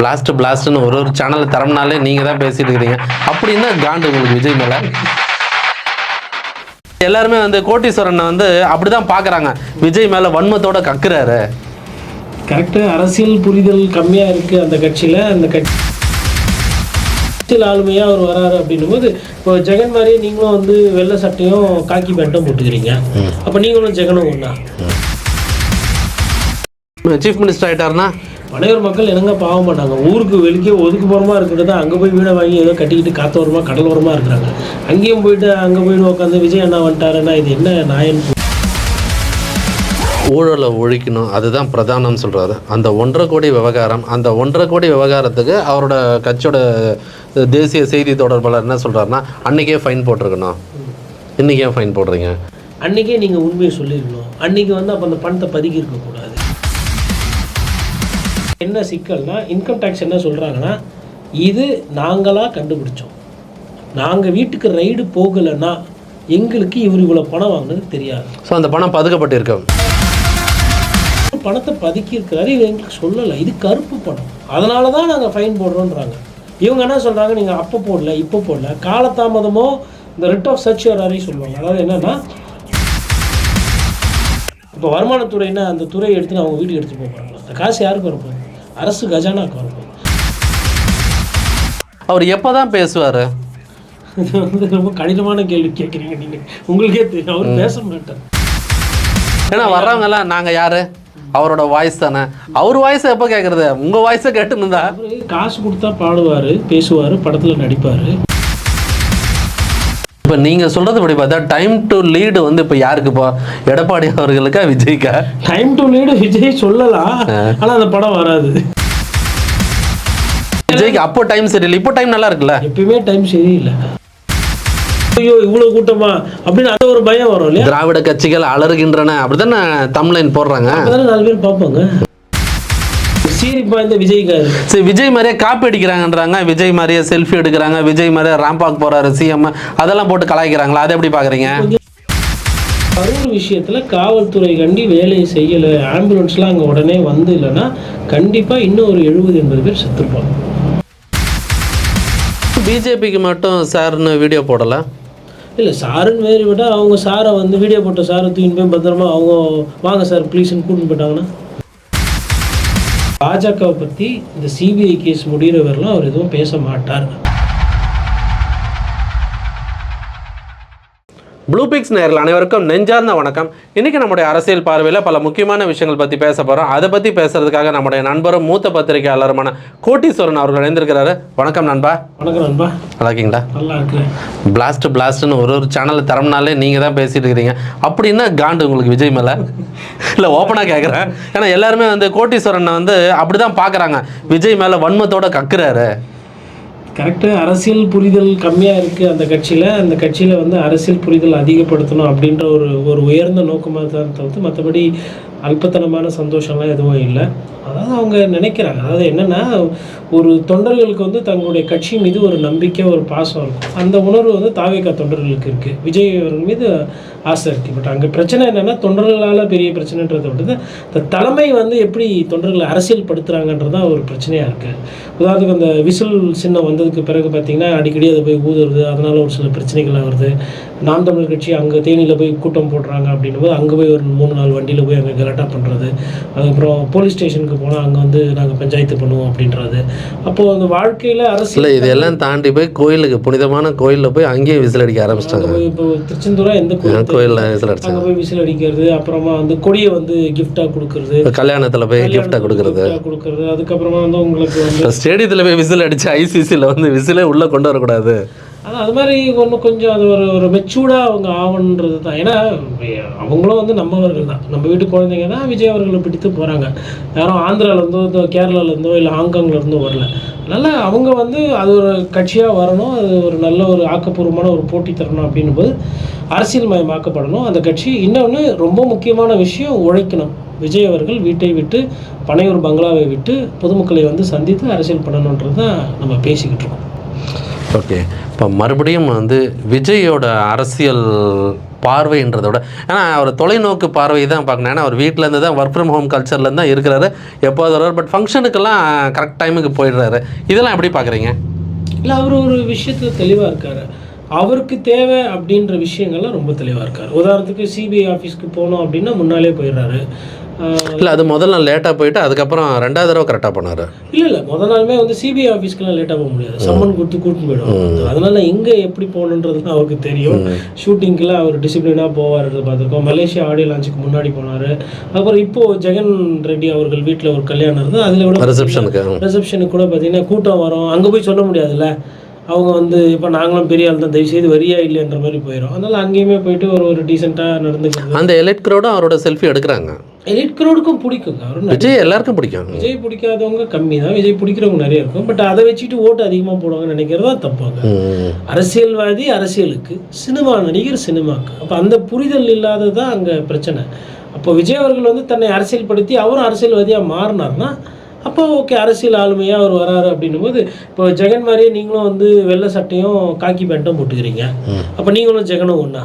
Blast பிளாஸ்ட்னு ஒரு ஒரு channel தரம்னாலே நீங்க தான் பேசிட்டு இருக்கிறீங்க அப்படின்னா காண்டு உங்களுக்கு விஜய் மேல? எல்லாருமே வந்து கோட்டீஸ்வரனை வந்து அப்படிதான் பாக்குறாங்க. விஜய் மேல வன்மத்தோட கக்குறாரு. கரெக்டு அரசியல் புரிதல் கம்மியாக இருக்குது அந்த கட்சியில். அந்த கட்சி அரசியல் ஆளுமையாக அவர் வராரு அப்படின்னும் போது இப்போ ஜெகன் மாதிரியே நீங்களும் வந்து வெள்ளை சட்டையும் காக்கி பேண்ட்டும் போட்டுக்கிறீங்க. அப்போ நீங்களும் ஜெகனும் ஒன்றா சீஃப் மினிஸ்டர் ஆயிட்டாருன்னா பனையூர் மக்கள் என்னங்க பாவம் பண்ணாங்க. ஊருக்கு வெளிக்கே ஒதுக்குப்புறமா இருக்கிறது அங்கே போய் வீடை வாங்கி ஏதோ கட்டிக்கிட்டு காத்தோரமாக கடலோரமாக இருக்கிறாங்க. அங்கேயும் போயிட்டு அங்கே போயிட்டு உட்காந்து விஜய் அண்ணா வந்துட்டாருன்னா இது என்ன நாயன்? ஊழலை ஒழிக்கணும் அதுதான் பிரதானம் சொல்றாரு. அந்த ஒன்றரை கோடி விவகாரம் அந்த ஒன்றரை கோடி விவகாரத்துக்கு அவரோட கட்சியோட தேசிய செய்தி தொடர்பாளர் என்ன சொல்றாருன்னா அன்னைக்கே ஃபைன் போட்டிருக்கணும். இன்னைக்கு ஏன் ஃபைன் போடுறீங்க? அன்றைக்கே நீங்கள் உண்மையை சொல்லியிருக்கணும் அன்றைக்கி வந்து அப்போ அந்த பணத்தை பதுக்கி இருக்கக்கூடாது. என்ன சிக்கல்னா இன்கம் டேக்ஸ் என்ன சொல்கிறாங்கன்னா இது நாங்களாக கண்டுபிடிச்சோம். நாங்கள் வீட்டுக்கு ரைடு போகலைன்னா எங்களுக்கு இவர் இவ்வளோ பணம் வாங்கினது தெரியாது. ஸோ அந்த பணம் பதுக்கப்பட்டிருக்கு. பணத்தை பதுக்கி இருக்கிறாரு இவர் எங்களுக்கு சொல்லலை. இது கருப்பு பணம். அதனால தான் நாங்கள் ஃபைன் போடுறோன்றாங்க. இவங்க என்ன சொல்கிறாங்க நீங்கள் அப்போ போடல இப்போ போடல காலதாமதமோ இந்த ரிட் ஆஃப் சர்ச் வரையும் சொல்லுவாங்க. அதாவது என்னென்னா இப்போ வருமானத்துறைன்னா அந்த துறையை எடுத்து அவங்க வீட்டுக்கு எடுத்து போக போகிறாங்க அந்த காசு யாருக்கு வரப்போகுது? அரசு கஜானாக்கு வரப்போகுது அவர் எப்போ தான் பேசுவார்? இது வந்து ரொம்ப கடினமான கேள்வி கேட்குறீங்க நீங்கள் உங்களுக்கே தெரியும். அவர் பேச மாட்டார். ஏன்னா வர்றவங்கெல்லாம் நாங்கள் யாரு? அவரோட வாய்ஸ் தானே. அவர் வாய்ஸை எப்போ கேட்குறது உங்கள் வாய்ஸை அவரு காசு கொடுத்தா பாடுவார் பேசுவார் படத்தில் நடிப்பார். இப்போ நீங்கள் சொல்கிறது படி பார்த்தா டைம் டு லீடு வந்து இப்போ யாருக்கு இப்போ எடப்பாடி அவர்களுக்கா விஜய்க்கா? டைம் டு லீடு விஜய் சொல்லலாம். ஆனா அந்த படம் வராது. விஜய்க்கு அப்போ டைம் சரியில்லை இப்போ டைம் நல்லா இருக்குல்ல? எப்பயுமே டைம் சரியில்லை. ஐயோ இவ்வளவு கூட்டமா? அப்படின்னு அந்த ஒரு பயம் வரும் இல்லையா? திராவிட கட்சிகள் அலறுகின்றன. அப்படிதானே தமிழ்லைன் போடுறாங்க? நாலு பேர் பார்ப்பாங்க. சீரி பாய்ந்த விஜய்காரு சரி விஜய் மாதிரியே காப்பி அடிக்கிறாங்கன்றாங்க. விஜய் மாதிரியே செல்ஃபி எடுக்கிறாங்க. விஜய் மாதிரியே ராம்பாக் போறாரு சிஎம் அதெல்லாம் போட்டு கலாய்க்கிறாங்களா? அதை எப்படி பாக்குறீங்க? கரூர் விஷயத்துல காவல்துறை கண்டி வேலையை செய்யல. ஆம்புலன்ஸ்லாம் அங்க உடனே வந்து இல்லைன்னா கண்டிப்பா இன்னும் ஒரு எழுபது எண்பது பேர் செத்துருப்பாங்க. பிஜேபிக்கு மட்டும் சார்னு வீடியோ போடல? இல்லை சாருன்னு வேறு விட்டால் அவங்க சாரை வந்து வீடியோ போட்ட சாரை தூக்கின்னு போய் பத்திரமா அவங்க வாங்க சார் ப்ளீஸ்னு கூட்டின்னு போயிட்டாங்கன்னா. பாஜகவை பற்றி இந்த சிபிஐ கேஸ் முடிகிற வரலாம் அவர் எதுவும் பேச மாட்டார் ப்ளூ பிக்ஸ் நேரில் அனைவருக்கும் நெஞ்சார்ந்த வணக்கம். இன்னைக்கு நம்முடைய அரசியல் பார்வையில் பல முக்கியமான விஷயங்கள் பற்றி பேச போகிறோம் அதை பற்றி பேசுறதுக்காக நம்முடைய நண்பரும் மூத்த பத்திரிகையாளருமான கோட்டீஸ்வரன் அவர்கள் இணைந்திருக்கிறாரு. வணக்கம் நண்பா. வணக்கம் நண்பா. நல்லா இருக்கீங்களா நல்லா இருக்கு பிளாஸ்ட் பிளாஸ்ட்னு ஒரு ஒரு சேனல் தரம்னாலே நீங்கள் தான் பேசிட்டு இருக்கிறீங்க அப்படின்னா காண்டு உங்களுக்கு விஜய் மேலே. இல்லை ஓப்பனாக கேட்குறேன் ஏன்னா எல்லாருமே வந்து கோட்டீஸ்வரனை வந்து அப்படி தான் பார்க்குறாங்க விஜய் மேலே வன்மத்தோட கக்குறாரு. கரெக்டாக அரசியல் புரிதல் கம்மியாக இருக்குது அந்த கட்சியில். அந்த கட்சியில் வந்து அரசியல் புரிதல் அதிகப்படுத்தணும் அப்படின்ற ஒரு ஒரு உயர்ந்த நோக்கமாக தான் தவிர்த்து மற்றபடி அல்பத்தனமான சந்தோஷம்லாம் எதுவும் இல்லை. அதாவது அவங்க நினைக்கிறாங்க. அதாவது என்னென்னா ஒரு தொண்டர்களுக்கு வந்து தங்களுடைய கட்சி மீது ஒரு நம்பிக்கை ஒரு பாசம் இருக்கும். அந்த உணர்வு வந்து தாவேக்கா தொண்டர்களுக்கு இருக்குது விஜய் அவர்கள் மீது ஆசை இருக்குது பட் அங்கே பிரச்சனை என்னென்னா தொண்டர்களால் பெரிய பிரச்சனைன்றதை விட்டு இந்த தலைமை வந்து எப்படி தொண்டர்களை அரசியல் படுத்துகிறாங்கன்றது ஒரு பிரச்சனையாக இருக்குது உதாரணத்துக்கு அந்த விசில் சின்னம் வந்ததுக்கு பிறகு பார்த்தீங்கன்னா அடிக்கடி அதை போய் ஊதுறது அதனால் ஒரு சில பிரச்சனைகள் வருது நாம் தமிழர் கட்சி அங்கே தேனியில் போய் கூட்டம் போடுறாங்க அப்படின்னும் போது அங்கே போய் ஒரு மூணு நாலு வண்டியில் போய் அங்கே கலாட்டா பண்ணுறது அதுக்கப்புறம் போலீஸ் ஸ்டேஷனுக்கு போனால் அங்கே வந்து நாங்கள் பஞ்சாயத்து பண்ணுவோம் அப்படின்றது. அப்போது அந்த வாழ்க்கையில் இல்லை அரசியல் இதெல்லாம் தாண்டி போய் கோயிலுக்கு புனிதமான கோயிலில் போய் அங்கேயே விசில் அடிக்க ஆரம்பிச்சிட்டாங்க. இப்போ திருச்செந்தூரா எந்த கோயில் கோயிலில் விசில் அடிச்சாங்க. அங்கே போய் விசில் அடிக்கிறது அப்புறமா வந்து கொடியை வந்து கிஃப்டாக கொடுக்கறது. கல்யாணத்தில் போய் கிஃப்டாக கொடுக்குறது. கொடுக்கறது. அதுக்கப்புறமா வந்து உங்களுக்கு ஸ்டேடியத்தில் போய் விசில் அடிச்சு ஐசிசியில் வந்து விசிலே உள்ளே கொண்டு வரக்கூடாது. ஆனால் அது மாதிரி ஒன்று கொஞ்சம் அது ஒரு ஒரு மெச்சூர்டாக அவங்க ஆகணுன்றது தான். ஏன்னா அவங்களும் வந்து நம்மவர்கள் தான். நம்ம வீட்டு குழந்தைங்க தான் விஜய் அவர்களை பிடித்து போகிறாங்க யாரும் ஆந்திராவிலேருந்தோ இந்த கேரளாலேருந்தோ இல்லை ஹாங்காங்லேருந்தோ வரல. அதனால் அவங்க வந்து அது ஒரு கட்சியாக வரணும். அது ஒரு நல்ல ஒரு ஆக்கப்பூர்வமான ஒரு போட்டி தரணும் அப்படின்னும் போது அரசியல்மயமாக்கப்படணும். அந்த கட்சி இன்னொன்று ரொம்ப முக்கியமான விஷயம் உழைக்கணும். விஜய் அவர்கள் வீட்டை விட்டு பனையூர் பங்களாவை விட்டு பொதுமக்களை வந்து சந்தித்து அரசியல் பண்ணணுன்றது தான் நம்ம பேசிக்கிட்டு இருக்கோம். ஓகே. இப்போ மறுபடியும் வந்து விஜயோட அரசியல் பார்வைன்றதை விட ஏன்னா அவர் தொலைநோக்கு பார்வை தான் பார்க்கணும். ஏன்னா அவர் வீட்டிலேருந்து தான் ஒர்க் ஃப்ரம் ஹோம் கல்ச்சர்லேருந்து தான் இருக்கிறாரு. எப்போது வருவார் பட் ஃபங்க்ஷனுக்கெல்லாம் கரெக்ட் டைமுக்கு போயிடுறாரு. இதெல்லாம் எப்படி பார்க்குறீங்க? இல்லை அவர் ஒரு விஷயத்தில் தெளிவாக இருக்கார். அவருக்கு தேவை அப்படின்ற விஷயங்கள்லாம் ரொம்ப தெளிவாக இருக்கார். உதாரணத்துக்கு சிபிஐ ஆஃபீஸ்க்கு போகணும் அப்படின்னா முன்னாலே போயிடுறாரு. இல்லை அது முதல்ல லேட்டாக போயிட்டு அதுக்கப்புறம் ரெண்டாவது தடவை கரெக்டாக போனார் இல்லை இல்லை முத நாளுமே வந்து சிபிஐ ஆஃபீஸ்க்குலாம் லேட்டாக போக முடியாது. சம்மன் கொடுத்து கூட்டிட்டு போயிடுவாங்க. அதனால எங்கே எப்படி போகணுன்றதுலாம் அவருக்கு தெரியும். ஷூட்டிங்க்கெலாம் அவர் டிசிப்ளினாக போவார் பார்த்துருக்கோம். மலேசியா ஆடியோ லான்ச்சுக்கு முன்னாடி போனார். அப்புறம் இப்போது ஜெகன் ரெட்டி அவர்கள் வீட்டில் ஒரு கல்யாணம் இருந்தது அதில் கூட ரிசப்ஷனுக்கு ரிசப்ஷனுக்கு கூட பார்த்தீங்கன்னா கூட்டம் வரும். அங்கே போய் சொல்ல முடியாதுல்ல. அவங்க வந்து இப்போ நாங்களும் பெரிய ஆள் தான் தயவு செய்து வரியா இல்லைன்ற மாதிரி போயிடும் அதனால அங்கேயுமே போயிட்டு ஒரு ஒரு டீசெண்டாக நடந்துக்கிறது. அந்த எலைட் க்ரௌடும் அவரோட செல்ஃபி எடுக்கிறாங்க. எலிட் க்ரௌடுக்கும் பிடிக்குங்க அவர் விஜய் எல்லாருக்கும் பிடிக்கும். விஜய் பிடிக்காதவங்க கம்மி தான். விஜய் பிடிக்கிறவங்க நிறைய இருக்கும். பட் அதை வச்சுட்டு ஓட்டு அதிகமாக போடுவாங்கன்னு நினைக்கிறது தப்பாங்க. அரசியல்வாதி அரசியலுக்கு சினிமா நடிகர் சினிமாக்கு. அப்போ அந்த புரிதல் இல்லாதது தான் அங்கே பிரச்சனை. அப்போ விஜய் அவர்கள் வந்து தன்னை அரசியல்படுத்தி அவரும் அரசியல்வாதியாக மாறினார்னா அப்போ ஓகே அரசியல் ஆளுமையாக அவர் வராரு அப்படின்னும் போது இப்போ ஜெகன் மாதிரியே நீங்களும் வந்து வெள்ளை சட்டையும் காக்கி பேண்ட்டும் போட்டுக்கிறீங்க. அப்போ நீங்களும் ஜெகனும் ஒன்றா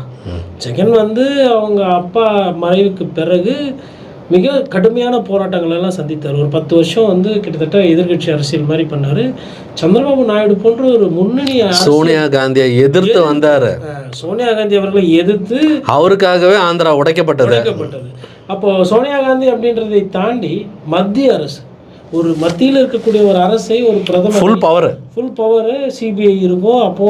ஜெகன் வந்து அவங்க அப்பா மறைவுக்கு பிறகு மிக கடுமையான போராட்டங்கள் எல்லாம் சந்தித்தார். ஒரு பத்து வருஷம் வந்து கிட்டத்தட்ட எதிர்க்கட்சி அரசியல் மாதிரி பண்ணார். சந்திரபாபு நாயுடு போன்ற ஒரு முன்னணி சோனியா காந்தியை எதிர்த்து வந்தாரு. சோனியா காந்தி அவர்களை எதிர்த்து அவருக்காகவே ஆந்திரா உடைக்கப்பட்டது. உடைக்கப்பட்டது. அப்போ சோனியா காந்தி அப்படின்றதை தாண்டி மத்திய அரசு ஒரு மத்தியில் இருக்கக்கூடிய ஒரு அரசை ஒரு பிரதமர் full power full power CBI இருக்கும். அப்போ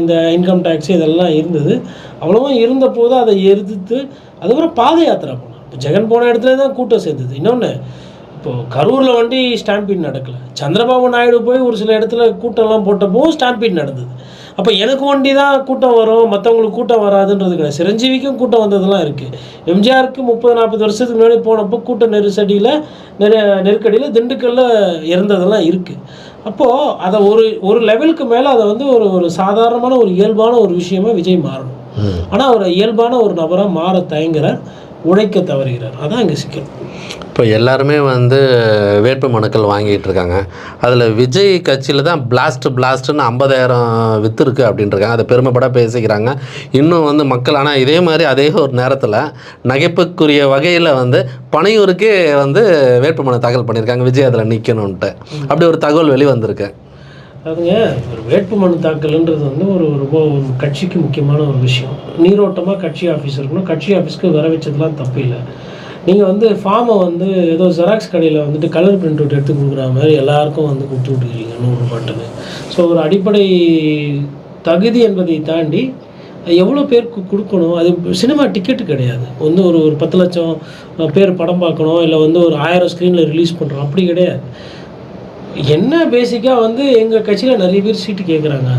இந்த இன்கம் டேக்ஸ் இதெல்லாம் இருந்தது. அவ்வளோவா இருந்த போது அதை எதிர்த்து அதுக்கப்புறம் பாத யாத்திரை ஜெகன் போன இடத்துல தான் கூட்டம் சேர்ந்தது. இன்னொன்று இப்போது கரூரில் வண்டி ஸ்டாம்பீட் நடக்கல. சந்திரபாபு நாயுடு போய் ஒரு சில இடத்துல கூட்டம்லாம் போட்டப்போ ஸ்டாம்பீட் நடந்தது. அப்போ எனக்கு வண்டி தான் கூட்டம் வரும் மற்றவங்களுக்கு கூட்டம் வராதுன்றது கிடையாது சிரஞ்சீவிக்கும் கூட்டம் வந்ததெல்லாம் இருக்குது எம்ஜிஆருக்கு முப்பது நாற்பது வருஷத்துக்கு முன்னாடி போனப்போ கூட்ட நெரிசடியில் நெரு நெருக்கடியில் திண்டுக்கல்ல இறந்ததெல்லாம் இருக்குது அப்போது அதை ஒரு ஒரு லெவலுக்கு மேலே அதை வந்து ஒரு ஒரு சாதாரணமான ஒரு இயல்பான ஒரு விஷயமா விஜய் மாறணும். ஆனால் அவர் இயல்பான ஒரு நபராக மாற தயங்குறார். உழைக்க தவறுகிறார். அதான் இங்கே சிக்கல். இப்போ எல்லாருமே வந்து வேட்பு மனுக்கள் வாங்கிட்டு இருக்காங்க. அதில் விஜய் கட்சியில் தான் பிளாஸ்ட் பிளாஸ்ட்னு ஐம்பதாயிரம் வித்து இருக்கு அப்படின்ட்டுருக்காங்க அதை பெருமைப்பட பேசிக்கிறாங்க. இன்னும் வந்து மக்கள் ஆனால் இதே மாதிரி அதே ஒரு நேரத்தில் நகைப்புக்குரிய வகையில் வந்து பனையூருக்கே வந்து வேட்புமனு தாக்கல் பண்ணியிருக்காங்க. விஜய் அதில் நிற்கணுன்ட்டு அப்படி ஒரு தகவல் வெளிவந்திருக்கு. அதுங்க ஒரு வேட்புமனு தாக்கல்ன்றது வந்து ஒரு ரொம்ப ஒரு கட்சிக்கு முக்கியமான ஒரு விஷயம். நீரோட்டமாக கட்சி ஆஃபீஸ் இருக்கணும். கட்சி ஆஃபீஸ்க்கு வர வச்சதுலாம் தப்பு இல்லை. நீங்கள் வந்து ஃபார்மை வந்து ஏதோ ஜெராக்ஸ் கடையில் வந்துட்டு கலர் பிரிண்ட் அவுட் எடுத்து கொடுக்குற மாதிரி எல்லாருக்கும் வந்து கொடுத்து விட்டுக்கிறீங்க நூறு பாட்டுன்னு ஸோ ஒரு அடிப்படை தகுதி என்பதை தாண்டி எவ்வளோ பேருக்கு கொடுக்கணும்? அது சினிமா டிக்கெட்டு கிடையாது. வந்து ஒரு ஒரு பத்து லட்சம் பேர் படம் பார்க்கணும் இல்லை வந்து ஒரு ஆயிரம் ஸ்க்ரீனில் ரிலீஸ் பண்ணுறோம் அப்படி கிடையாது. என்ன பேசிக்காக வந்து எங்கள் கட்சியில் நிறைய பேர் சீட்டு கேட்குறாங்க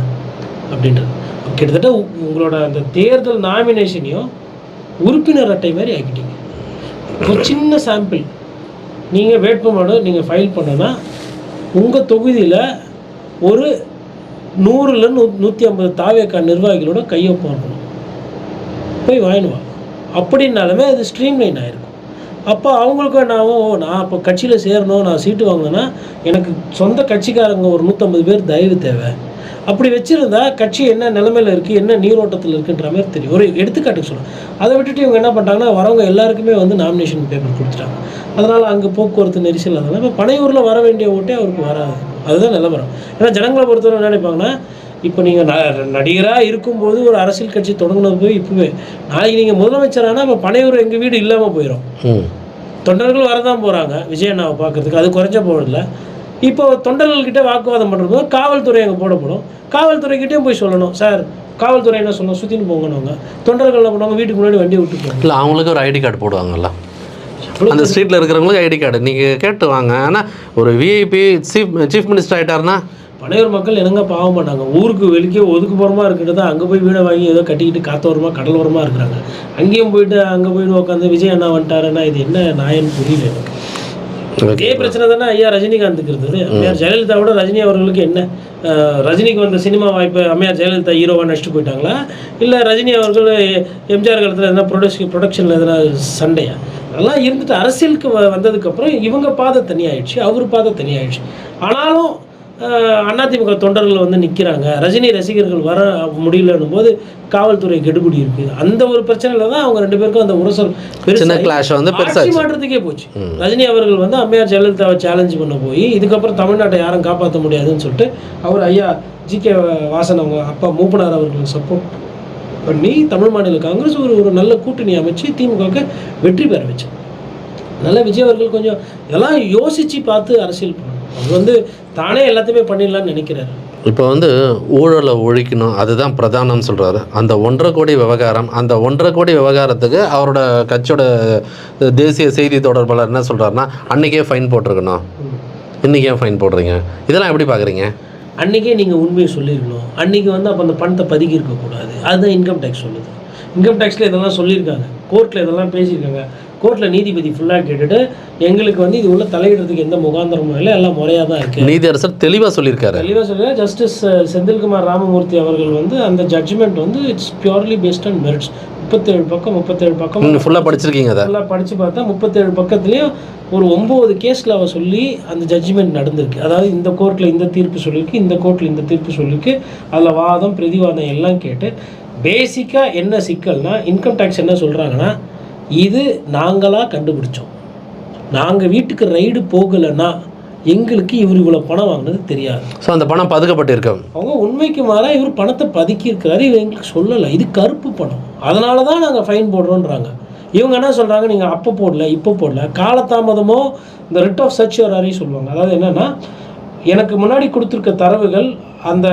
அப்படின்றது. கிட்டத்தட்ட உங்களோட அந்த தேர்தல் நாமினேஷனையும் உறுப்பினர் அட்டை மாதிரி ஆக்கிட்டீங்க. ஒரு சின்ன சாம்பிள் நீங்கள் வேட்புமனு நீங்கள் ஃபைல் பண்ணனா உங்கள் தொகுதியில் ஒரு நூறுல நூ நூற்றி ஐம்பது தாவேக்கா நிர்வாகிகளோட கையொப்பம் இருக்கணும். போய் வாங்கினுவா அப்படின்னாலுமே அது ஸ்ட்ரீம்லைன் ஆயிருக்கும். அப்போ அவங்களுக்கும் நான் ஓ நான் இப்போ கட்சியில் சேரணும் நான் சீட்டு வாங்கினேன்னா எனக்கு சொந்த கட்சிக்காரங்க ஒரு நூற்றம்பது பேர் தயவு தேவை. அப்படி வச்சுருந்தா கட்சி என்ன நிலமையில் இருக்குது என்ன நீரோட்டத்தில் இருக்குன்ற மாதிரி தெரியும். ஒரு எடுத்துக்காட்டுக்கு சொல்கிறேன் அதை விட்டுட்டு இவங்க என்ன பண்ணிட்டாங்கன்னா வரவங்க எல்லாருக்குமே வந்து நாமினேஷன் பேப்பர் கொடுத்துட்டாங்க. அதனால் அங்கே போக்குவரத்து நெரிசல் அதனால் இப்போ பனையூரில் வர வேண்டிய ஓட்டே அவருக்கு வராது. அதுதான் நிலவரம். ஏன்னா ஜனங்களை பொறுத்தவரை நினைப்பாங்கன்னா இப்போ நீங்கள் ந நடிகராக இருக்கும்போது ஒரு அரசியல் கட்சி தொடங்கினது போய் இப்போவே நாளைக்கு நீங்கள் முதலமைச்சரானா இப்போ பனையூர் எங்கள் வீடு இல்லாமல் போயிடும் தொண்டர்கள் வரதான் போகிறாங்க விஜய் அண்ணாவை பார்க்கறதுக்கு. அது குறைஞ்ச போகிறதில்ல இப்போ தொண்டர்கள்கிட்ட வாக்குவாதம் பண்ணுறது காவல்துறை அங்கே போடப்படும். காவல்துறைக்கிட்டேயும் போய் சொல்லணும். சார் காவல்துறை என்ன சொல்லணும்? சுற்றின்னு போங்கன்னு தொண்டர்கள் என்ன பண்ணுவாங்க? வீட்டுக்கு முன்னாடி வண்டி விட்டு போங்க இல்லை அவங்களுக்கு ஒரு ஐடி கார்டு போடுவாங்கல்ல. அந்த ஸ்ட்ரீட்டில் இருக்கிறவங்களுக்கு ஐடி கார்டு. நீங்கள் கேட்டு வாங்க. ஆனால் ஒரு விஐபி சீஃப் சீஃப் மினிஸ்டர் ஆகிட்டாருன்னா பனையூர் மக்கள் என்னங்க பாவம் பண்ணாங்க. ஊருக்கு வெளிக்கே ஒதுக்குப்புறமா இருக்கிறது அங்கே போய் வீடை வாங்கி ஏதோ கட்டிக்கிட்டு காத்தோரமாக கடலோரமாக இருக்கிறாங்க. அங்கேயும் போயிட்டு அங்கே போயிட்டு உட்காந்து விஜய் அண்ணா வந்துட்டாருன்னா இது என்ன நாயன்னு புரியல எனக்கு. இதே பிரச்சனை தானே ஐயா ரஜினிகாந்துக்கு இருந்தது. அம்மையார் ஜெயலலிதாவோட ரஜினி அவர்களுக்கு என்ன? ரஜினிக்கு வந்த சினிமா வாய்ப்பு அம்மையார் ஜெயலலிதா ஹீரோவாக நடிச்சுட்டு போயிட்டாங்களா? இல்லை ரஜினி அவர்கள் எம்ஜிஆர் காலத்தில் எதனா ப்ரொடக்ஷன் ப்ரொடக்ஷனில் எதனா சண்டையா? அதெல்லாம் இருந்துட்டு அரசியலுக்கு வந்ததுக்கப்புறம் இவங்க பாதை தனியாயிடுச்சு அவர் பாதை தனியாயிடுச்சு. ஆனாலும் அதிமுக தொண்டர்கள் வந்து நிற்கிறாங்க ரஜினி ரசிகர்கள் வர முடியலன்னும் போது காவல்துறை கெடுபிடி இருக்கு. அந்த ஒரு பிரச்சனையில தான் அவங்க ரெண்டு பேருக்கும் அந்த உரசல் கிளாஷ் வந்து மாற்றத்துக்கே போச்சு. ரஜினி அவர்கள் வந்து அம்மையார் ஜெயலலிதாவை சேலஞ்ச் பண்ண போய் இதுக்கப்புறம் தமிழ்நாட்டை யாரும் காப்பாற்ற முடியாதுன்னு சொல்லிட்டு அவர் ஐயா ஜி கே வாசன் அவங்க அப்பா மூப்பனார் அவர்களுக்கு சப்போர்ட் பண்ணி தமிழ் மாநில காங்கிரஸ் ஒரு ஒரு நல்ல கூட்டணி அமைச்சு திமுகவுக்கு வெற்றி பெற வச்சு. நல்ல விஜய் அவர்கள் கொஞ்சம் இதெல்லாம் யோசிச்சு பார்த்து அரசியல் பண்ணணும். அவர் வந்து தானே எல்லாத்தையுமே பண்ணிடலாம்னு நினைக்கிறாரு. இப்போ வந்து ஊழலை ஒழிக்கணும் அதுதான் பிரதானம் சொல்கிறாரு அந்த ஒன்றரை கோடி விவகாரம் அந்த ஒன்றரை கோடி விவகாரத்துக்கு அவரோட கட்சியோட தேசிய செய்தி தொடர்பாளர் என்ன சொல்கிறாருன்னா அன்றைக்கே ஃபைன் போட்டிருக்கணும். இன்றைக்கி ஃபைன் போடுறீங்க? இதெல்லாம் எப்படி பார்க்குறீங்க அன்றைக்கே நீங்கள் உண்மையை சொல்லிடணும். அன்றைக்கி வந்து அப்போ அந்த பணத்தை பதுக்கி இருக்கக்கூடாது. அதுதான் இன்கம் டேக்ஸ் சொல்லுது. இன்கம் டேக்ஸில் இதெல்லாம் சொல்லியிருக்காங்க. கோர்ட்டில் இதெல்லாம் பேசியிருக்காங்க. கோர்ட்டில் நீதிபதி ஃபுல்லாக கேட்டுட்டு எங்களுக்கு வந்து இது உள்ள தலையிடுறதுக்கு எந்த முகாந்திரமும் இல்லை எல்லாம் முறையாக தான் இருக்குது நீதியரசர் தெளிவாக சொல்லியிருக்காரு. தெளிவாக சொல்ல ஜஸ்டிஸ் செந்தில்குமார் ராமமூர்த்தி அவர்கள் வந்து அந்த ஜட்ஜ்மெண்ட் வந்து it's purely based on merits முப்பத்தேழு பக்கம் முப்பத்தேழு பக்கம் ஃபுல்லாக படிச்சிருக்கீங்க அதை. ஃபுல்லாக படித்து பார்த்தா முப்பத்தேழு பக்கத்துலேயும் ஒரு ஒம்பது கேஸில் அவ சொல்லி அந்த ஜட்ஜ்மெண்ட் நடந்திருக்கு. அதாவது இந்த கோர்ட்டில் இந்த தீர்ப்பு சொல்லியிருக்கு இந்த கோர்ட்டில் இந்த தீர்ப்பு சொல்லியிருக்கு அதில் வாதம் பிரதிவாதம் எல்லாம் கேட்டு பேசிக்காக என்ன சிக்கல்னா இன்கம் டேக்ஸ் என்ன சொல்கிறாங்கன்னா இது நாங்களாக கண்டுபிடிச்சோம். நாங்கள் வீட்டுக்கு ரைடு போகலைன்னா எங்களுக்கு இவர் இவ்வளோ பணம் வாங்கினது தெரியாது. ஸோ அந்த பணம் பதுக்கப்பட்டிருக்கு. அவங்க உண்மைக்கு மாறா இவர் பணத்தை பதுக்கி இருக்கிறாரு இவர் எங்களுக்கு சொல்லலை. இது கருப்பு பணம். அதனால தான் நாங்கள் ஃபைன் போடுறோன்றாங்க இவங்க என்ன சொல்கிறாங்க நீங்கள் அப்போ போடல இப்போ போடல. காலதாமதமோ இந்த ரிட் ஆஃப் சர்ச் சொல்லுவாங்க. அதாவது என்னென்னா எனக்கு முன்னாடி கொடுத்துருக்க தரவுகள் அந்த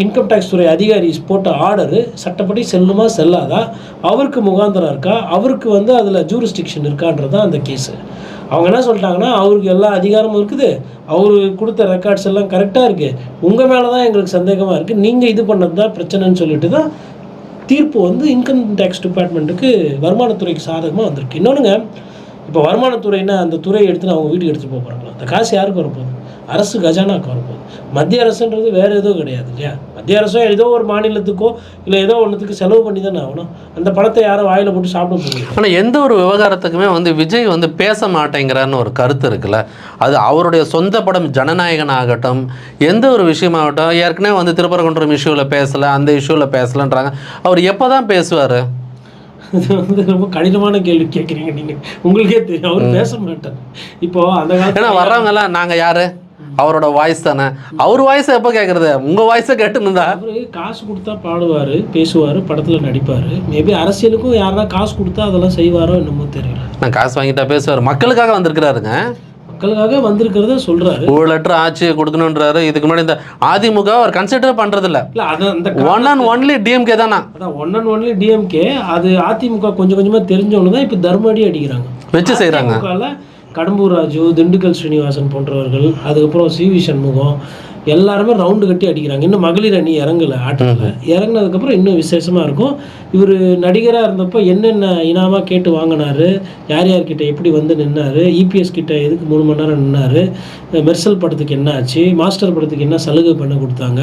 இன்கம் டேக்ஸ் துறை அதிகாரி போட்ட ஆர்டரு சட்டப்படி செல்லுமா செல்லாதா? அவருக்கு முகாந்திரம் இருக்கா? அவருக்கு வந்து அதில் ஜூரிஸ்டிக்ஷன் இருக்கான்றது தான் அந்த கேஸு அவங்க என்ன சொல்லிட்டாங்கன்னா அவருக்கு எல்லா அதிகாரமும் இருக்குது. அவர் கொடுத்த ரெக்கார்ட்ஸ் எல்லாம் கரெக்டாக இருக்குது உங்கள் மேலே தான் எங்களுக்கு சந்தேகமாக இருக்குது நீங்கள் இது பண்ணது தான் பிரச்சனைன்னு சொல்லிட்டு தான் தீர்ப்பு வந்து இன்கம் டேக்ஸ் டிபார்ட்மெண்ட்டுக்கு வருமானத்துறைக்கு சாதகமாக வந்திருக்கு. இன்னொன்றுங்க இப்போ வருமானத்துறைன்னா அந்த துறையை எடுத்து அவங்க வீட்டுக்கு எடுத்துகிட்டு போக போகிறாங்களா அந்த காசு யாருக்கு வரப்போகுது? அரசு கஜானாக்கு வரப்போகுது. மத்திய அரசுன்றது வேறு எதுவும் கிடையாது இல்லையா? மத்திய அரசும் ஏதோ ஒரு மாநிலத்துக்கோ இல்லை ஏதோ ஒன்றுத்துக்கு செலவு பண்ணி தானே ஆகணும். அந்த பணத்தை யாரும் வாயில் போட்டு சாப்பிட முடியும் ஆனால் எந்த ஒரு விவகாரத்துக்குமே வந்து விஜய் வந்து பேச மாட்டேங்கிறான்னு ஒரு கருத்து இருக்குல்ல? அது அவருடைய சொந்த படம் ஜனநாயகன் ஆகட்டும் எந்த ஒரு விஷயமாகட்டும் ஏற்கனவே வந்து திருப்பரங்குன்றம் இஷ்யூவில் பேசலை அந்த இஷ்யூவில் பேசலைன்றாங்க. அவர் எப்போ தான் பேசுவார்? வந்து ரொம்ப கடினமான கேள்வி கேட்குறீங்க நீங்கள் உங்களுக்கே தெரியும். அவர் பேச மாட்டார். இப்போ அந்த காலத்தில் வர்றவங்கெல்லாம் நாங்கள் யார்? அவரோட வாய்ஸ் தானே? அவர் வாய்ஸை எப்போ கேட்குறது உங்கள் வாய்ஸை கேட்டுருந்தா. அவரு காசு கொடுத்தா பாடுவார் பேசுவார் படத்தில் நடிப்பார். மேபி அரசியலுக்கும் யாருன்னா காசு கொடுத்தா அதெல்லாம் செய்வாரோ என்னமோ தெரியல. நான் காசு வாங்கிட்டா பேசுவார். மக்களுக்காக வந்திருக்கிறாருங்க. மக்களுக்காக வந்திருக்கிறத ஒரு லெட்டர் ஆட்சி கொடுக்கணுன்றாரு இதுக்கு முன்னாடி இந்த அதிமுக அவர் கன்சிடர் பண்ணுறதில்ல இல்லை அது அந்த ஒன் அண்ட் ஒன்லி டிஎம்கே தானா? அதான் ஒன் அண்ட் ஒன்லி டிஎம்கே அது அதிமுக கொஞ்சம் கொஞ்சமாக தெரிஞ்சவங்க தான் இப்போ தர்மடி அடிக்கிறாங்க. வச்சு அதிமுகவில் கடம்பூர் ராஜு திண்டுக்கல் ஸ்ரீனிவாசன் போன்றவர்கள் அதுக்கப்புறம் சி வி சண்முகம் எல்லாருமே ரவுண்டு கட்டி அடிக்கிறாங்க. இன்னும் மகளிர் அணி இறங்கல ஆட்டத்தில். இறங்குனதுக்கப்புறம் இன்னும் விசேஷமாக இருக்கும். இவர் நடிகராக இருந்தப்போ என்னென்ன இனாமாக கேட்டு வாங்கினாரு? யார் யார்கிட்ட எப்படி வந்து நின்னாரு? இபிஎஸ் கிட்ட எதுக்கு மூணு மணி நேரம் நின்னாரு? மெர்சல் படத்துக்கு என்ன ஆச்சு? மாஸ்டர் படத்துக்கு என்ன சலுகை பண்ண கொடுத்தாங்க?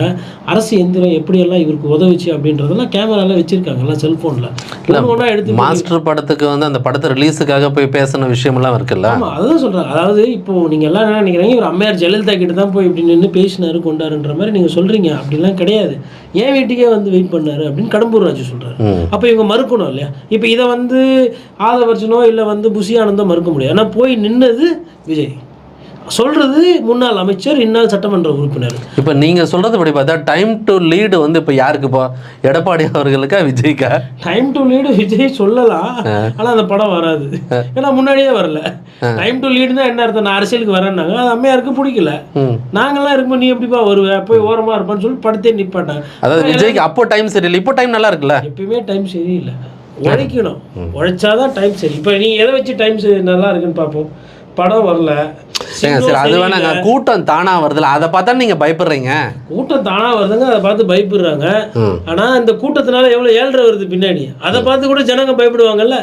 அரசு எந்திரம் எப்படியெல்லாம் இவருக்கு உதவுச்சு அப்படின்றதெல்லாம் கேமரால வச்சுருக்காங்கல்ல செல்ஃபோனில் ஒன்று எடுத்து மாஸ்டர் படத்துக்கு வந்து அந்த படத்தை ரிலீஸுக்காக போய் பேசின விஷயமெல்லாம் இருக்குல்ல ஆமாம் அதுதான் சொல்கிறாங்க அதாவது இப்போ நீங்கள் எல்லாம் என்ன நினைக்கிறீங்க? இவர் அம்மையார் ஜெயலலிதா கிட்ட தான் போய் இப்படி நின்று பேசினாரு. கொண்டாருன்ற மாதிரி நீங்கள் சொல்கிறீங்க அப்படிலாம் கிடையாது. ஏன் வீட்டுக்கே வந்து வெயிட் பண்ணாரு அப்படின்னு கடம்பூர் ராஜு சொல்கிறாரு. அப்போ இவங்க மறுக்கணும் இல்லையா? இப்போ இதை வந்து ஆதவர்ஜனோ இல்லை வந்து ஆனந்தோ மறுக்க முடியாது. ஆனால் போய் நின்னது விஜய். சொல்கிறது முன்னாள் அமைச்சர் இந்நாள் சட்டமன்ற உறுப்பினர். இப்போ நீங்கள் சொல்கிறது படி பார்த்தா டைம் டு லீடு வந்து இப்போ யாருக்குப்பா எடப்பாடி அவர்களுக்கா விஜய்க்கா? டைம் டு லீடு விஜய் சொல்லலாம். ஆனால் அந்த படம் வராது. ஏன்னா முன்னாடியே வரல. டைம் டு லீடுனா என்ன அர்த்தம்? நான் அரசியலுக்கு வரேன்னாங்க. அது அம்மையாருக்கு பிடிக்கல. நாங்கெல்லாம் இருக்கும்போது நீ எப்படிப்பா வருவ? போய் ஓரமா இருப்பான்னு சொல்லி படத்தே நிப்பாட்டாங்க அதாவது விஜய்க்கு அப்போ டைம் சரியில்லை. இப்போ டைம் நல்லா இருக்குல்ல? எப்பயுமே டைம் சரியில்லை. உழைக்கணும். உழைச்சாதான் டைம் சரி. இப்போ நீ எதை வச்சு டைம் நல்லா இருக்குன்னு பார்ப்போம்? படம் வரல. சரி அது வேணாங்க. கூட்டம் தானா வருதுல்ல அதை பார்த்தா நீங்கள் பயப்படுறீங்க. கூட்டம் தானா வருதுங்க அதை பார்த்து பயப்படுறாங்க. ஆனா இந்த கூட்டத்தினால எவ்வளவு ஏழ்ரை வருது பின்னாடி. அதை பார்த்து கூட ஜனங்க பயப்படுவாங்கல்ல.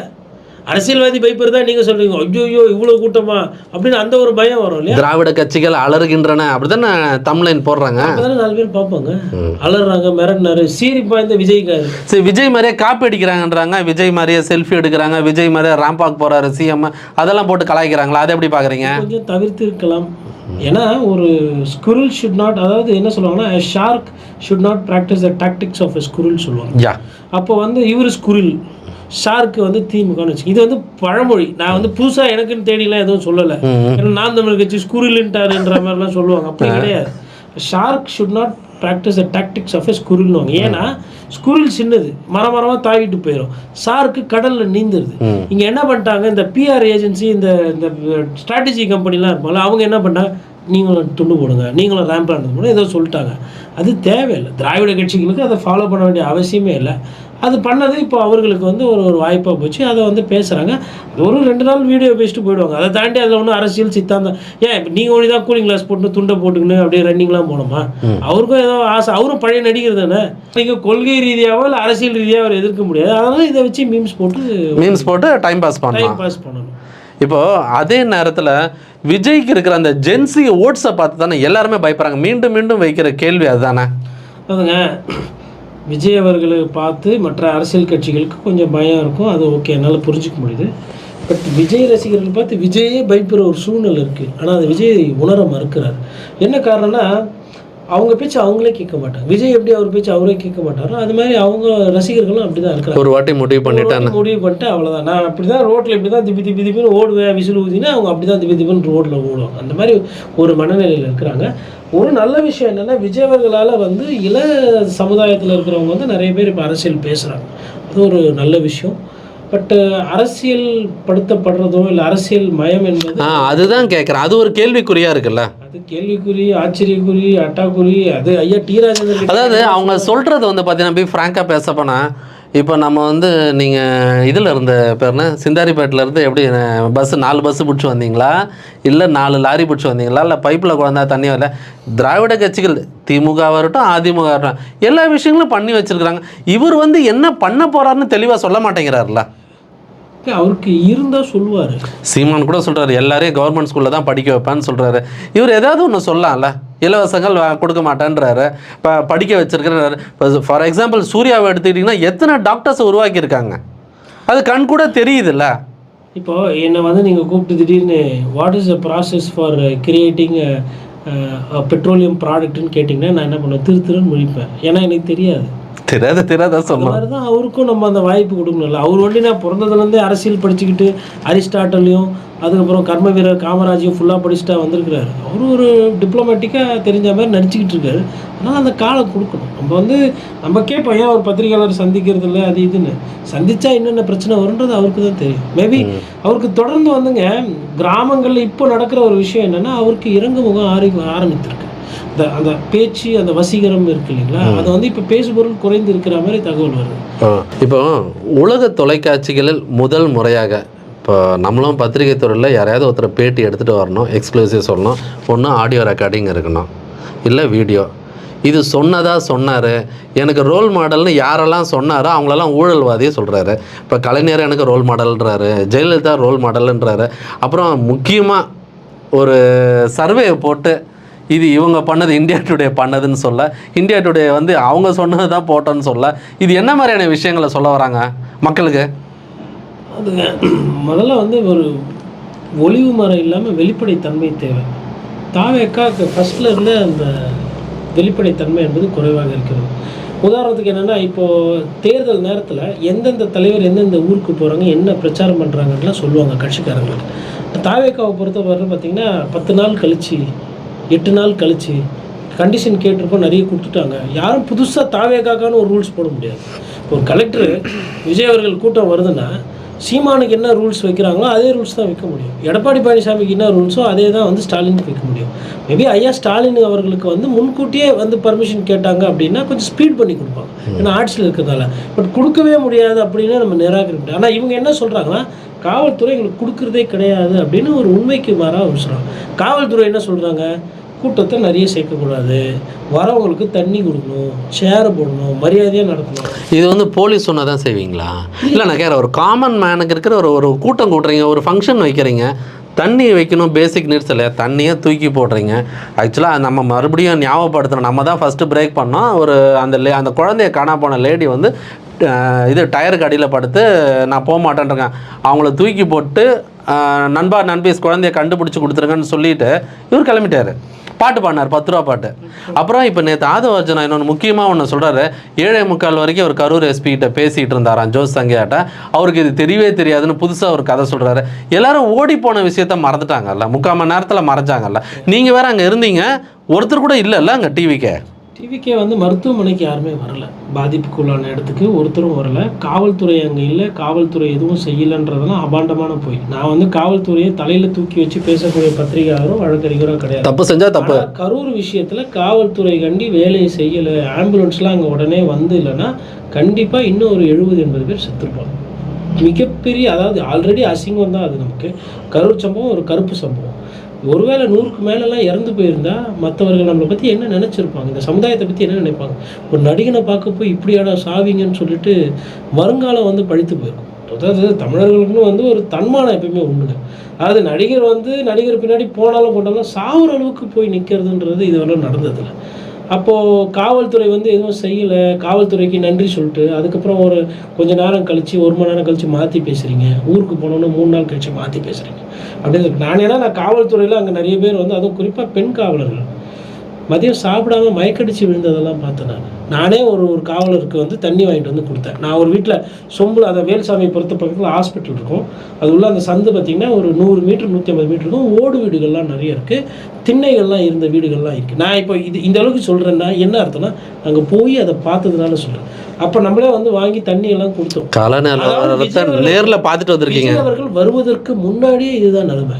அரசியல்வாதி பயப்படுறதா நீங்க சொல்றீங்க. ஐயோ இவ்வளவு கூட்டமா? அப்படின்னு அந்த ஒரு பயம் வரும் இல்லையா? திராவிட கட்சிகள் அலறுகின்றன. அப்படிதானே தமிழ்லைன் போடுறாங்க? அப்பதானே நாலு பேர் பார்ப்பாங்க. அலறாங்க மிரட்டினாரு. சீரி பாய்ந்த விஜய்க்காரு சரி விஜய் மாதிரியே காப்பி அடிக்கிறாங்கன்றாங்க. விஜய் மாதிரியே செல்ஃபி எடுக்கிறாங்க. விஜய் மாதிரியே ராம்பாக் போறாரு சிஎம் அதெல்லாம் போட்டு கலாய்க்கிறாங்களா? அதை எப்படி பார்க்குறீங்க கொஞ்சம் தவிர்த்து இருக்கலாம். ஏன்னா ஒரு ஸ்குரில் ஷுட் நாட் அதாவது என்ன சொல்லுவாங்கன்னா shark should not practise the tactics of a squirrel சொல்லுவாங்க. அப்போ வந்து இவர் ஸ்குரில் ஷார்க்கு வந்து திமுகன்னு வச்சு இது வந்து பழமொழி. நான் வந்து புதுசாக எனக்குன்னு தேடிலாம் எதுவும் சொல்லலை. ஏன்னா நான் தமிழ் கட்சி ஸ்குரில்ன்ட்டாருன்ற மாதிரிலாம் சொல்லுவாங்க. அப்படி கிடையாது. Shark should not practise the tactics of a ஸ்குரில்னுவாங்க ஏன்னா ஸ்குரில் சின்னது. மர மரமாக தாவிட்டு போயிடும் ஷார்க்கு கடலில் நீந்துருது இங்கே என்ன பண்ணிட்டாங்க? இந்த பிஆர் ஏஜென்சி இந்த இந்த ஸ்ட்ராட்டஜி கம்பெனிலாம் இருப்பாங்களா அவங்க என்ன பண்ணாங்க? நீங்களும் துண்டு போடுங்க. நீங்களும் ரேம்ப் போடுங்க. ஏதோ சொல்லிட்டாங்க. அது தேவையில்லை. திராவிட கட்சிகளுக்கு அதை ஃபாலோ பண்ண வேண்டிய அவசியமே இல்லை. அது பண்ணது இப்போ அவர்களுக்கு வந்து ஒரு ஒரு வாய்ப்பாக போச்சு. அதை வந்து பேசுகிறாங்க ஒரு ரெண்டு நாள் வீடியோ பேசிட்டு போயிடுவாங்க. அதை தாண்டி அதில் ஒன்றும் அரசியல் சித்தாந்தம். ஏன் இப்போ நீங்கள் ஒன்று தான் கூலிங் கிளாஸ் போட்டு துண்டை போட்டுக்கின்னு அப்படியே ரன்னிங்லாம் போனோமா அவருக்கும் ஏதோ ஆசை. அவரும் பழைய நடிகர் தானே? நீங்கள் கொள்கை ரீதியாவோ இல்லை அரசியல் ரீதியாக அவர் எதிர்க்க முடியாது. அதனால இதை வச்சு மீம்ஸ் போட்டு மீம்ஸ் போட்டு டைம் பாஸ் பண்ணலாம். டைம் பாஸ் பண்ணணும். இப்போ அதே நேரத்தில் விஜய்க்கு இருக்கிற அந்த ஜென்சி ஓட்ஸை பார்த்து தானே எல்லாருமே பயப்படுறாங்க. மீண்டும் மீண்டும் வைக்கிற கேள்வி அதுதானே? அதுங்க விஜய் அவர்களை பார்த்து மற்ற அரசியல் கட்சிகளுக்கு கொஞ்சம் பயம் இருக்கும். அது ஓகே என்னால் புரிஞ்சுக்க முடியுது. பட் விஜய் ரசிகர்கள் பார்த்து விஜயே பயப்படுற ஒரு சூழ்நிலை இருக்குது ஆனால் அது விஜய் உணர மறுக்கிறார். என்ன காரணம்னா அவங்க பேச்சு அவங்களே கேட்க மாட்டாங்க. விஜய் எப்படி அவர் பேச்சு அவரே கேட்க மாட்டாரோ அது மாதிரி அவங்க ரசிகர்களும் அப்படி தான் இருக்கிறாங்க. ஒரு வாட்டி முடிவு வாட்டி முடிவு பண்ணிட்டு அவ்வளோதான் நான் அப்படி தான் ரோட்டில் இப்படி தான் திப்பி திப்பி திப்பின்னு ஓடுவேன் விசில் ஊதினா அவங்க அப்படி தான் திப்பி திப்பின்னு ரோட்டில் ஓடுவாங்க. அந்த மாதிரி ஒரு மனநிலையில் இருக்கிறாங்க. ஒரு நல்ல விஷயம் என்னென்னா விஜய் அவர்களால் வந்து இள சமுதாயத்தில் இருக்கிறவங்க வந்து நிறைய பேர் இப்போ அரசியல் பேசுகிறாங்க அது ஒரு நல்ல விஷயம். பட் அரசியல் படுத்தப்படுறதோ இல்லை அரசியல் மயம் என்பது ஆ அதுதான் கேட்குறேன் அது ஒரு கேள்விக்குறியா இருக்குல்ல? அது கேள்விக்குறி ஆச்சரியக்குறி அட்டாக்குறி அது ஐயா டி ராஜேந்தர் கிட்ட- அதாவது அவங்க சொல்கிறது வந்து பார்த்தீங்கன்னா போய் ஃப்ராங்காக பேச போனால் இப்போ நம்ம வந்து நீங்கள் இதில் இருந்த பேர் என்ன சிந்தாரிப்பேட்டில் இருந்து எப்படி பஸ்ஸு நாலு பஸ்ஸு பிடிச்சி வந்தீங்களா? இல்லை நாலு லாரி பிடிச்சி வந்தீங்களா? இல்லை பைப்பில் குழந்தா தண்ணி வரல திராவிட கட்சிகள் திமுக வரட்டும் அதிமுக வரட்டும் எல்லா விஷயங்களும் பண்ணி வச்சிருக்கிறாங்க. இவர் வந்து என்ன பண்ண போறாருன்னு தெளிவாக சொல்ல மாட்டேங்கிறாருல அவருக்கு இருந்தால் சொல்லுவார். சீமான் கூட சொல்றாரு எல்லாரையும் கவர்மெண்ட் ஸ்கூலில் தான் படிக்க வைப்பேன்னு சொல்றாரு. இவர் ஏதாவது ஒன்று சொல்லலாம்ல? இலவசங்கள் கொடுக்க மாட்டேன்றாரு. இப்போ படிக்க வச்சிருக்கிறாரு. இப்போ ஃபார் எக்ஸாம்பிள் சூர்யாவை எடுத்துக்கிட்டிங்கன்னா எத்தனை டாக்டர்ஸ் உருவாக்கியிருக்காங்க? அது கண் கூட தெரியுதுல்ல. இப்போ என்னை வந்து நீங்கள் கூப்பிட்டு திடீர்னு what is the process for creating petroleum ப்ராடக்ட்னு கேட்டிங்கன்னா நான் என்ன பண்ணுவேன்? திரு திருன்னு முழிப்பேன். ஏன்னா எனக்கு தெரியாது. தெரியாத தெரியாத மாதிரி தான் அவருக்கும் நம்ம அந்த வாய்ப்பு கொடுக்கணும்ல. அவர் ஒண்டி நான் பிறந்ததுலேருந்தே அரசியல் படிச்சுக்கிட்டு அரிஸ்டாட்டலையும் அதுக்கப்புறம் கர்ம வீரர் காமராஜையும் ஃபுல்லாக படிச்சுட்டா வந்திருக்கிறாரு. அவர் ஒரு டிப்ளமேட்டிக்காக தெரிஞ்ச மாதிரி நடிச்சுக்கிட்டு இருக்காரு. அதனால் அந்த காலம் கொடுக்கணும். நம்ம வந்து நம்ம கேட்போம் ஏன் ஒரு பத்திரிகையாளர் சந்திக்கிறது இல்லை அது இதுன்னு. சந்திச்சா என்னென்ன பிரச்சனை வருன்றது அவருக்கு தான் தெரியும் மேபி அவருக்கு தொடர்ந்து வந்துங்க கிராமங்களில் இப்போ நடக்கிற ஒரு விஷயம் என்னென்னா அவருக்கு இறங்கு முகம் ஆரி ஆரம்பித்திருக்கு. அந்த அந்த பேச்சு அந்த வசீகரம் இருக்கு இல்லைங்களா? அது வந்து இப்போ பேசுபொருள் குறைந்து இருக்கிற மாதிரி தகவல் வருது. இப்போ உலக தொலைக்காட்சிகளில் முதல் முறையாக இப்போ நம்மளும் பத்திரிகை துறையில் யாரையாவது ஒருத்தர் பேட்டி எடுத்துகிட்டு வரணும் எக்ஸ்க்ளூசிவ் சொல்லணும். ஒன்று ஆடியோ ரெக்கார்டிங் இருக்கணும் இல்லை வீடியோ இது சொன்னதா சொன்னார். எனக்கு ரோல் மாடல்னு யாரெல்லாம் சொன்னாரோ அவங்களெல்லாம் ஊழல்வாதியை சொல்கிறாரு இப்போ கலைஞர் எனக்கு ரோல் மாடல்ன்றாரு ஜெயலலிதா ரோல் மாடல்ன்றாரு அப்புறம் முக்கியமாக ஒரு சர்வே போட்டு இது இவங்க பண்ணது இந்தியா டுடே பண்ணதுன்னு சொல்ல இந்தியா டுடே வந்து அவங்க சொன்னது தான் போட்டோன்னு சொல்ல. இது என்ன மாதிரியான விஷயங்களை சொல்ல வராங்க மக்களுக்கு? அதுங்க முதல்ல வந்து ஒரு ஒளிவு மறை இல்லாமல் வெளிப்படைத்தன்மை தேவை. தாவேக்காக்கு ஃபஸ்ட்டில் இருந்த அந்த வெளிப்படைத்தன்மை என்பது குறைவாக இருக்கிறது. உதாரணத்துக்கு என்னென்னா இப்போது தேர்தல் நேரத்தில் எந்தெந்த தலைவர் எந்தெந்த ஊருக்கு போகிறாங்க என்ன பிரச்சாரம் பண்ணுறாங்கலாம் சொல்லுவாங்க கட்சிக்காரங்களுக்கு. தாவேக்காவை பொறுத்தவரை பார்த்திங்கன்னா பத்து நாள் கழிச்சு எட்டு நாள் கழிச்சு கண்டிஷன் கேட்டிருப்போம் நிறைய கொடுத்துட்டாங்க. யாரும் புதுசாக தாவேக்காக்கான்னு ஒரு ரூல்ஸ் போட முடியாது. ஒரு கலெக்டர் விஜய் அவர்கள் கூட்டம் வருதுன்னா சீமானுக்கு என்ன ரூல்ஸ் வைக்கிறாங்களோ அதே ரூல்ஸ் தான் வைக்க முடியும். எடப்பாடி பழனிசாமிக்கு என்ன ரூல்ஸோ அதே தான் வந்து ஸ்டாலினுக்கு வைக்க முடியும். மேபி ஐயா ஸ்டாலின் அவர்களுக்கு வந்து முன்கூட்டியே வந்து பர்மிஷன் கேட்டாங்க அப்படின்னா கொஞ்சம் ஸ்பீட் பண்ணி கொடுப்பாங்க. ஏன்னா ஆட்சியில் இருக்கிறதால பட் கொடுக்கவே முடியாது அப்படின்னு நம்ம நிராகரிக்க முடியும் ஆனால் இவங்க என்ன சொல்கிறாங்கன்னா காவல்துறை எங்களுக்கு கொடுக்குறதே கிடையாது அப்படின்னு ஒரு உண்மைக்கு மாறாக சொல்கிறாங்க காவல்துறை என்ன சொல்கிறாங்க கூட்டத்தை நிறைய சேர்க்கக்கூடாது. வரவங்களுக்கு தண்ணி கொடுக்கணும் சேரை போடணும் மரியாதையாக நடத்தணும். இது வந்து போலீஸ் சொன்னால் தான் செய்வீங்களா? இல்லை. நான் கேட்குறேன் ஒரு காமன் மேனுக்கு இருக்கிற ஒரு ஒரு கூட்டம் கூட்டுறீங்க ஒரு ஃபங்க்ஷன் வைக்கிறீங்க தண்ணி வைக்கணும் பேசிக் நீட்ஸ் இல்லையா? தண்ணியை தூக்கி போடுறீங்க. ஆக்சுவலாக நம்ம மறுபடியும் ஞாபகப்படுத்தணும். நம்ம தான் ஃபஸ்ட்டு பிரேக் பண்ணோம். ஒரு அந்த லே அந்த குழந்தைய காணா போன லேடி வந்து இது டயருக்கு அடியில் படுத்து நான் போக மாட்டேன்றேன் அவங்கள தூக்கி போட்டு நண்பா நண்பீஸ் குழந்தைய கண்டுபிடிச்சி கொடுத்துருங்கன்னு சொல்லிட்டு இவர் கிளம்பிட்டார். பாட்டு பாடினார் பத்து ரூபா பாட்டு. அப்புறம் இப்போ நேற்று ஆதவர்ஜனா இன்னொன்று முக்கியமாக ஒன்று சொல்கிறாரு ஏழை முக்கால் வரைக்கும் அவர் கரூர் எஸ்பி கிட்ட பேசிகிட்டு இருந்தாராம் ஜோஸ் சங்கையாட்ட. அவருக்கு இது தெரியவே தெரியாதுன்னு புதுசாக ஒரு கதை சொல்கிறாரு எல்லாரும் ஓடி போன விஷயத்த மறந்துட்டாங்கல்ல முக்கால் மணி நேரத்தில் மறைஞ்சாங்கல்ல. நீங்கள் வேறு அங்கே இருந்தீங்க ஒருத்தர் கூட இல்லைல்ல அங்கே டிவிக்கே டிவிக்கே வந்து மருத்துவமனைக்கு யாருமே வரல. பாதிப்புக்குள்ளான இடத்துக்கு ஒருத்தரும் வரல. காவல்துறை அங்கே இல்லை. காவல்துறை எதுவும் செய்யலைன்றதெல்லாம் அபாண்டமான போய். நான் வந்து காவல்துறையை தலையில் தூக்கி வச்சு பேசக்கூடிய பத்திரிகையாளரும் வழக்கறிஞரோ கிடையாது. தப்பு செஞ்சால் தப்பு. கரூர் விஷயத்துல காவல்துறை கண்டி வேலையை செய்யல. ஆம்புலன்ஸ்லாம் அங்க உடனே வந்து இல்லைன்னா கண்டிப்பா இன்னும் ஒரு எழுபது எண்பது பேர் செத்துருப்பாங்க. மிகப்பெரிய அதாவது ஆல்ரெடி அசிங்கம் தான் அது நமக்கு. கரூர் சம்பவம் ஒரு கருப்பு சம்பவம். ஒருவேளை நூறுக்கு மேலெல்லாம் இறந்து போயிருந்தா மற்றவர்கள் நம்மளை பற்றி என்ன நினச்சிருப்பாங்க? இந்த சமுதாயத்தை பற்றி என்ன நினைப்பாங்க? ஒரு நடிகனை பார்க்க போய் இப்படியாடா சாவிங்கன்னு சொல்லிட்டு வருங்காலம் வந்து பழித்து போயிருக்கும். அதாவது தமிழர்களுக்குன்னு வந்து ஒரு தன்மானம் எப்பயுமே உண்டுங்க. அதாவது நடிகர் வந்து நடிகர் பின்னாடி போனாலும் கொண்டாலும் சாகுற அளவுக்கு போய் நிற்கிறதுன்றது இதுவரை நடந்ததில்லை. அப்போது காவல்துறை வந்து எதுவும் செய்யலை. காவல்துறைக்கு நன்றி சொல்லிட்டு அதுக்கப்புறம் ஒரு கொஞ்ச நேரம் கழித்து ஒரு மணி நேரம் கழித்து மாற்றி பேசுகிறீங்க ஊருக்கு போனோன்னு மூணு நாள் கழித்து மாற்றி பேசுகிறீங்க அப்படின்னு நான் தான் நான் காவல்துறையில் அங்கே நிறைய பேர் வந்து அதுவும் குறிப்பாக பெண் காவலர்கள். மதியம் சாப்பிடாம மயக்கடிச்சு விழுந்ததெல்லாம் பார்த்தேன் நான். நானே ஒரு ஒரு காவலருக்கு வந்து தண்ணி வாங்கிட்டு வந்து கொடுத்தேன். நான் ஒரு வீட்டில் சொம்பில் அதை வேல்சாமி பொறுத்த பக்கத்தில் ஹாஸ்பிட்டல் இருக்கும். அது உள்ள அந்த சந்து பார்த்திங்கன்னா ஒரு நூறு மீட்டர் நூற்றி ஐம்பது மீட்டர் இருக்கும். ஓடு வீடுகள்லாம் நிறைய இருக்குது திண்ணைகள்லாம் இருந்த வீடுகள்லாம் இருக்குது நான் இப்போ இது இந்த அளவுக்கு சொல்கிறேன்னா என்ன அர்த்தம்னா அங்கே போய் அதை பார்த்ததுனால சொல்கிறேன் அப்போ நம்மளே வந்து வாங்கி தண்ணி எல்லாம் கொடுத்தோம் நேரில் பார்த்துட்டு வந்திருக்கீங்க. அவர்கள் வருவதற்கு முன்னாடியே இதுதான் நிலைமை.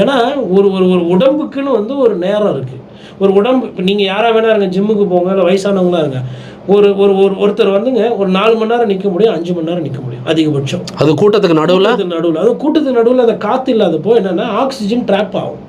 ஏன்னா ஒரு ஒரு ஒரு உடம்புக்குன்னு வந்து ஒரு நேரம் இருக்குது ஒரு உடம்பு இப்போ நீங்கள் யாராக வேணா இருங்க ஜிம்முக்கு போங்க இல்லை வயசானவங்களா இருங்க. ஒரு ஒரு ஒரு ஒருத்தர் வந்துங்க ஒரு நாலு மணி நேரம் நிற்க முடியும் அஞ்சு மணி நேரம் நிற்க முடியும் அதிகபட்சம். அது கூட்டத்துக்கு நடுவில்? கூட்டத்துக்கு நடுவில். அதுவும் கூட்டத்துக்கு நடுவில் அந்த காற்று இல்லாதப்போ என்னென்னா ஆக்சிஜன் ட்ராப் ஆகும்.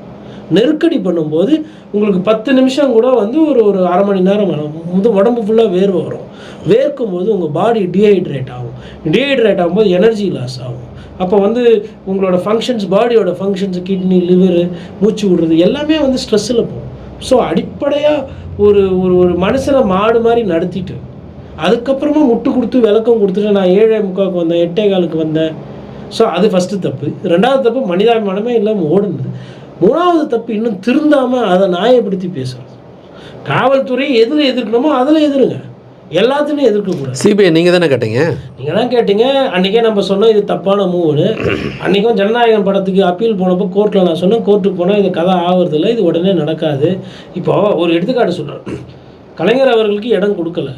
நெருக்கடி பண்ணும்போது உங்களுக்கு பத்து நிமிஷம் கூட வந்து ஒரு ஒரு அரை மணி நேரம் முது உடம்பு ஃபுல்லாக வேர்வை வரும். வேர்க்கும் போது உங்கள் பாடி டீஹைட்ரேட் ஆகும். டீஹைட்ரேட் ஆகும்போது எனர்ஜி லாஸ் ஆகும். அப்போ வந்து உங்களோட ஃபங்க்ஷன்ஸ் பாடியோட ஃபங்க்ஷன்ஸ் கிட்னி லிவரு மூச்சு விடுறது எல்லாமே வந்து ஸ்ட்ரெஸ்ஸில் போகும். ஸோ அடிப்படையாக ஒரு ஒரு ஒரு மனுஷனை மாடு மாதிரி நடத்திட்டு அதுக்கப்புறமா முட்டு கொடுத்து விளக்கம் கொடுத்துட்டு நான் ஏழே முக்காவுக்கு வந்தேன் எட்டே காலுக்கு வந்தேன். ஸோ அது ஃபஸ்ட்டு தப்பு. ரெண்டாவது தப்பு மனிதாபிமானமே இல்லாமல் ஓடுனது. மூணாவது தப்பு இன்னும் திருந்தாமல் அதை நியாயப்படுத்தி பேசுகிறோம் காவல்துறை எதில் எதிர்க்கணுமோ அதில் எதிருங்க. எல்லாத்துலையும் எதிர்க்கக்கூடாது சிபிஐ நீங்கள் தானே கேட்டீங்க? நீங்கள் தான் கேட்டீங்க. அன்றைக்கே நம்ம சொன்னோம் இது தப்பான மூவ்னு அன்றைக்கும் ஜனநாயகம் படத்துக்கு அப்பீல் போனப்போ கோர்ட்டில் நான் சொன்னேன் கோர்ட்டுக்கு போனால் இது கதை ஆகுறதில்ல இது உடனே நடக்காது. இப்போ ஒரு எடுத்துக்காட்டு சொல்கிறேன் கலைஞர் அவர்களுக்கு இடம் கொடுக்கல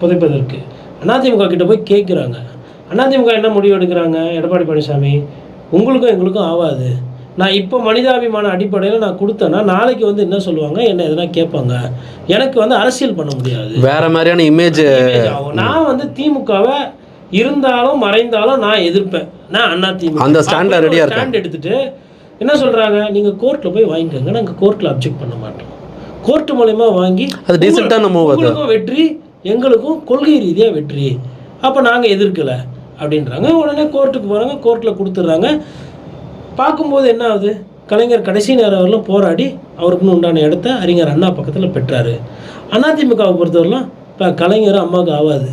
புதைப்பதற்கு. அதிமுக கிட்ட போய் கேட்குறாங்க அதிமுக என்ன முடிவு எடுக்கிறாங்க? எடப்பாடி பழனிசாமி உங்களுக்கும் எங்களுக்கும் ஆகாது நான் இப்போ மனிதாபிமான அடிப்படையில் நான் கொடுத்தேன்னா நாளைக்கு வந்து என்ன சொல்லுவாங்க? என்ன எதனா கேட்பாங்க? எனக்கு வந்து அரசியல் பண்ண முடியாது. வேற மாதிரியான இமேஜ் ஆகும். நான் வந்து திமுகவை இருந்தாலும் மறைந்தாலும் நான் எதிர்ப்பேன். நான் அண்ணா திமுக. அந்த இருக்கேன். ஸ்டாண்ட் எடுத்துட்டு என்ன சொல்றாங்க? நீங்க கோர்ட்ல போய் வாங்கிக்கோங்க. நாங்க கோர்ட்ல அப்ஜெக்ட் பண்ண மாட்டோம். கோர்ட் மூலயமா வாங்கி அது டீசெண்டான மூவ் அது. வெற்றி எங்களுக்கும் கொள்கை ரீதியா வெற்றி. அப்ப நாங்க எதிர்க்கல. அப்படின்றாங்க. உடனே கோர்ட்டுக்கு போறாங்க. கோர்ட்ல கொடுத்துட்றாங்க. பார்க்கும்போது என்ன ஆகுது? கலைஞர் கடைசி நேரம் வரலும் போராடி அவருக்குன்னு உண்டான இடத்த அறிஞர் அண்ணா பக்கத்தில் பெற்றார். அதிமுகவை பொறுத்தவரைலாம் இப்போ கலைஞர் அம்மாவுக்கு ஆகாது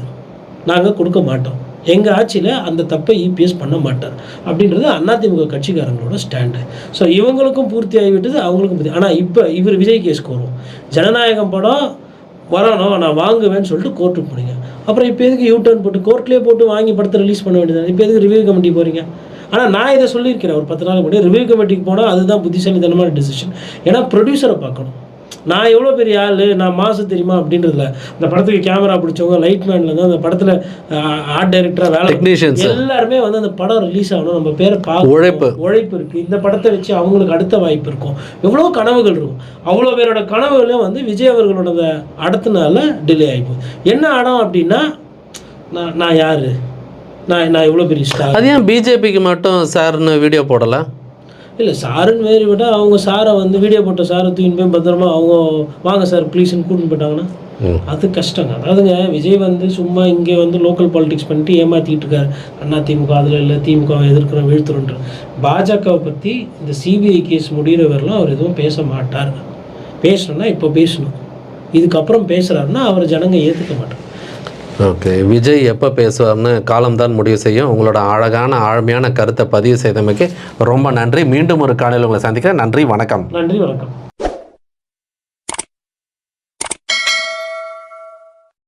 நாங்கள் கொடுக்க மாட்டோம். எங்கள் ஆட்சியில் அந்த தப்பை இபிஎஸ் பண்ண மாட்டார். அப்படின்றது அதிமுக கட்சிக்காரங்களோட ஸ்டாண்டு ஸோ இவங்களுக்கும் பூர்த்தி ஆகிவிட்டது அவங்களுக்கும் பூர்த்தி ஆனால் இப்போ இவர் விஜய் கேஸ்க்கு வரும் ஜனநாயகம் படம் வரணும் நான் வாங்குவேன்னு சொல்லிட்டு கோர்ட்டுக்கு போனீங்க. அப்புறம் இப்போ எதுக்கு யூ டர்ன் போட்டு கோர்ட்லேயே போட்டு வாங்கி படத்தை ரிலீஸ் பண்ண வேண்டியது இப்போ எதுக்கு ரிவ்யூ கமிட்டி போகிறீங்க ஆனால் நான் இதை சொல்லியிருக்கிறேன். ஒரு பத்து நாள் முன்னாடி ரிவ்யூ கமிட்டிக்கு போனால் அதுதான் புத்திசாலித்தனமான டிசிஷன் ஏன்னா ப்ரொடியூசரை பார்க்கணும். நான் எவ்வளோ பெரிய ஆள்? நான் மாசு தெரியுமா? அப்படின்றதுல. இந்த படத்துக்கு கேமரா பிடிச்சவங்க லைட் மேன்லேருந்து அந்த படத்தில் ஆர்ட் டைரக்டராக வேலை. எல்லாருமே வந்து அந்த படம் ரிலீஸ் ஆகணும். நம்ம பேரை பார்க்க உழைப்பு. உழைப்பு இருக்குது இந்த படத்தை வச்சு அவங்களுக்கு அடுத்த வாய்ப்பு இருக்கும். எவ்வளோ கனவுகள் இருக்கும். அவ்வளோ பேரோட கனவுகளையும் வந்து விஜய் அவர்களோட அந்த அடுத்தனால டிலே ஆகிப்போகுது என்ன அடம் அப்படின்னா நான் நான் யார்? நான் நான் எவ்வளோ பெரிய ஸ்டார் அது ஏன் பிஜேபிக்கு மட்டும் சார்னு வீடியோ போடலை? இல்லை சாருன்னு வேறு விட அவங்க சாரை வந்து வீடியோ போட்ட சாரை தூக்கின்னு போய் பத்திரமா அவங்க வாங்க சார் ப்ளீஸ்ன்னு கூட்டின்னு போயிட்டாங்கன்னா. அது கஷ்டங்க அதாவதுங்க விஜய் வந்து சும்மா இங்கே வந்து லோக்கல் பாலிடிக்ஸ் பண்ணிட்டு ஏமாற்றிக்கிட்டு இருக்காரு. அண்ணா திமுக அதில் இல்லை திமுகவை எதிர்க்கிறோம் வீழ்த்துறோன்ற பாஜகவை பற்றி இந்த சிபிஐ கேஸ் முடிகிற வரலாம் அவர் எதுவும் பேச மாட்டார் பேசணும்னா இப்போ பேசணும். இதுக்கப்புறம் பேசுகிறாருன்னா அவர் ஜனங்க ஏற்றுக்க மாட்டாங்க. ஓகே. விஜய் எப்போ பேசுவார்னு காலம்தான் முடிவு செய்யும். உங்களோட அழகான ஆழமையான கருத்தை பதிவு செய்தமைக்கு ரொம்ப நன்றி. மீண்டும் ஒரு காலையில் உங்களை சந்திக்கிறேன். நன்றி வணக்கம். நன்றி வணக்கம்.